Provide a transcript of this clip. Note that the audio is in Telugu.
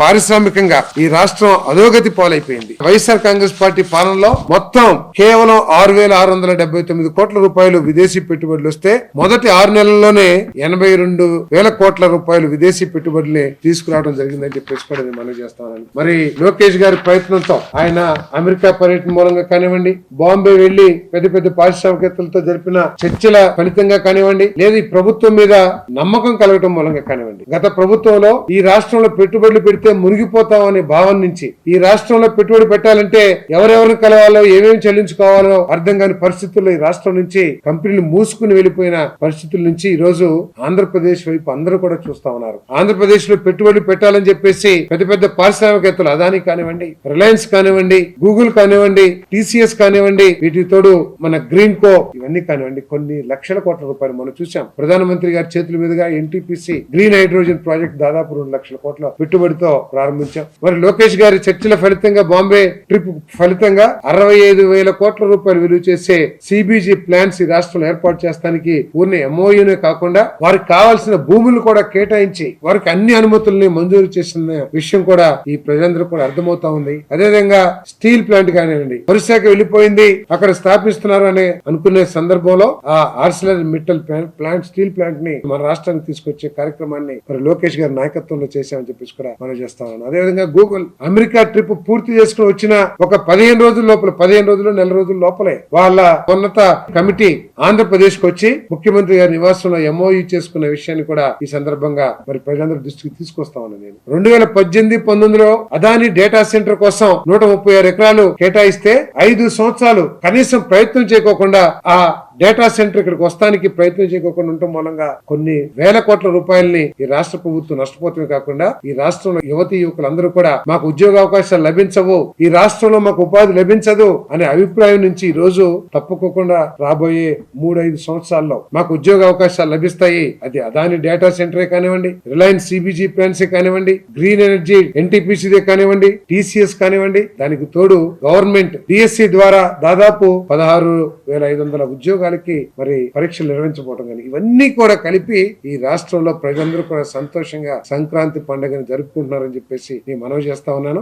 పారిశ్రామికంగా ఈ రాష్ట్రం అధోగతి పాలైపోయింది. వైఎస్ఆర్ కాంగ్రెస్ పార్టీ పాలనలో మొత్తం కేవలం ఆరు వేల ఆరు వందల డెబ్బై తొమ్మిది కోట్ల రూపాయలు విదేశీ పెట్టుబడులు వస్తే మొదటి ఆరు నెలల్లోనే ఎనభై రెండు వేల కోట్ల రూపాయలు విదేశీ పెట్టుబడుల్ని తీసుకురావడం జరిగిందని చెప్పేసి కూడా నేను మనవి చేస్తానని మరి లోకేష్ గారి ప్రయత్నంతో ఆయన అమెరికా పర్యటన మూలంగా కానివ్వండి బాంబే వెళ్ళి పెద్ద పెద్ద పారిశ్రామికవేత్తలతో జరిపిన చర్చల ఫలితంగా కానివ్వండి లేదా ఈ ప్రభుత్వం మీద నమ్మకం కలగటం మూలంగా కానివ్వండి. గత ప్రభుత్వంలో ఈ రాష్ట్రంలో పెట్టుబడులు పెడితే మునిగిపోతాం అనే భావన నుంచి ఈ రాష్ట్రంలో పెట్టుబడి పెట్టాలంటే ఎవరెవరిని కలవాలో ఏమేమి చెల్లించుకోవాలో అర్థం కాని పరిస్థితుల్లో ఈ రాష్ట్రం నుంచి కంపెనీలు మూసుకుని వెళ్ళిపోయిన పరిస్థితుల నుంచి ఈ రోజు ఆంధ్రప్రదేశ్ వైపు అందరూ కూడా చూస్తా ఉన్నారు. ఆంధ్రప్రదేశ్లో పెట్టుబడులు పెట్టాలని చెప్పేసి పెద్ద పెద్ద పారిశ్రామికవేత్తలు అదాని కానివ్వండి రిలయన్స్ కానివ్వండి గూగుల్ కానివ్వండి టీసీఎస్ కానివ్వండి వీటి తోడు మన గ్రీన్ కో ఇవన్నీ కానివ్వండి కొన్ని లక్షల కోట్ల రూపాయలు మనం చూసాం ప్రధానమంత్రి గారి చేతుల మీదుగా ఎన్టీపీసీ గ్రీన్ హైడ్రోజన్ ప్రాజెక్ట్ దాదాపు రెండు లక్షల కోట్ల పెట్టుబడితో ప్రారంభించాం. మరి లోకేష్ గారి చర్చల ఫలితంగా బాంబే ట్రిప్ ఫలితంగా అరవై ఐదు వేల కోట్ల రూపాయలు విలువ చేసే సిబిజీ ప్లాన్స్ ఈ రాష్ట్రంలో ఏర్పాటు చేస్తానికి పూర్ణ ఎంఓయూనే కాకుండా వారికి కావాల్సిన భూములు కూడా కేటాయించి వారికి అన్ని అనుమతుల్ని మంజూరు చేసిన విషయం కూడా ఈ ప్రజలందరూ కూడా అర్థమవుతా ఉంది. అదేవిధంగా స్టీల్ ప్లాంట్ కానివ్వండి వరుసకి వెళ్ళిపోయింది అక్కడ స్థాపిస్తున్నారు అని అనుకునే సందర్భంలో ఆ ఆర్సిలర్ మిట్టల్ ప్లాంట్ స్టీల్ ప్లాంట్ని మన రాష్ట్రానికి తీసుకొచ్చే కార్యక్రమాన్ని మరి లోకేష్ గారి నాయకత్వంలో చేశామని చెప్పేసి కూడా మన చేస్తా ఉన్నాను అదేవిధంగా గూగుల్ అమెరికా ట్రిప్ పూర్తి చేసుకుని వచ్చిన ఒక పదిహేను రోజుల లోపల పదిహేను రోజులు నెల రోజుల లోపలే వాళ్ళ ఉన్నత కమిటీ ఆంధ్రప్రదేశ్కు వచ్చి ముఖ్యమంత్రి గారి నివాసంలో ఎంఓయూ చేసుకున్న విషయాన్ని కూడా ఈ సందర్భంగా మరి ప్రజలందరి దృష్టికి తీసుకొస్తామని నేను. రెండు వేల పద్దెనిమిది పంతొమ్మిదిలో అదాని డేటా సెంటర్ కోసం నూట ముప్పై ఆరు ఎకరాలు కేటాయిస్తే ఐదు సంవత్సరాలు కనీసం ప్రయత్నం చేయకోకుండా ఆ డేటా సెంటర్ ఇక్కడికి వస్తానికి ప్రయత్నం చేయకుండా ఉండటం మూలంగా కొన్ని వేల కోట్ల రూపాయలని ఈ రాష్ట్ర ప్రభుత్వం నష్టపోతమే కాకుండా ఈ రాష్ట్రంలో యువతి యువకులందరూ కూడా మాకు ఉద్యోగ అవకాశాలు లభించవు ఈ రాష్ట్రంలో మాకు ఉపాధి లభించదు అనే అభిప్రాయం నుంచి ఈ రోజు తప్పుకోకుండా రాబోయే మూడు ఐదు సంవత్సరాల్లో మాకు ఉద్యోగ అవకాశాలు లభిస్తాయి. అది అదాని డేటా సెంటరే కానివ్వండి రిలయన్స్ సిబిజీ ప్లాన్స్ కానివ్వండి గ్రీన్ ఎనర్జీ ఎన్టీపీసీదే కానివ్వండి టీసీఎస్ కానివ్వండి దానికి తోడు గవర్నమెంట్ డిఎస్సి ద్వారా దాదాపు పదహారు వేల ఐదు వందల ఉద్యోగాలు ప్రభుత్వానికి మరి పరీక్షలు నిర్వహించబోవడం కానీ ఇవన్నీ కూడా కలిపి ఈ రాష్ట్రంలో ప్రజలందరూ కూడా సంతోషంగా సంక్రాంతి పండుగను జరుపుకుంటున్నారని చెప్పేసి నేను మనవి చేస్తా ఉన్నాను.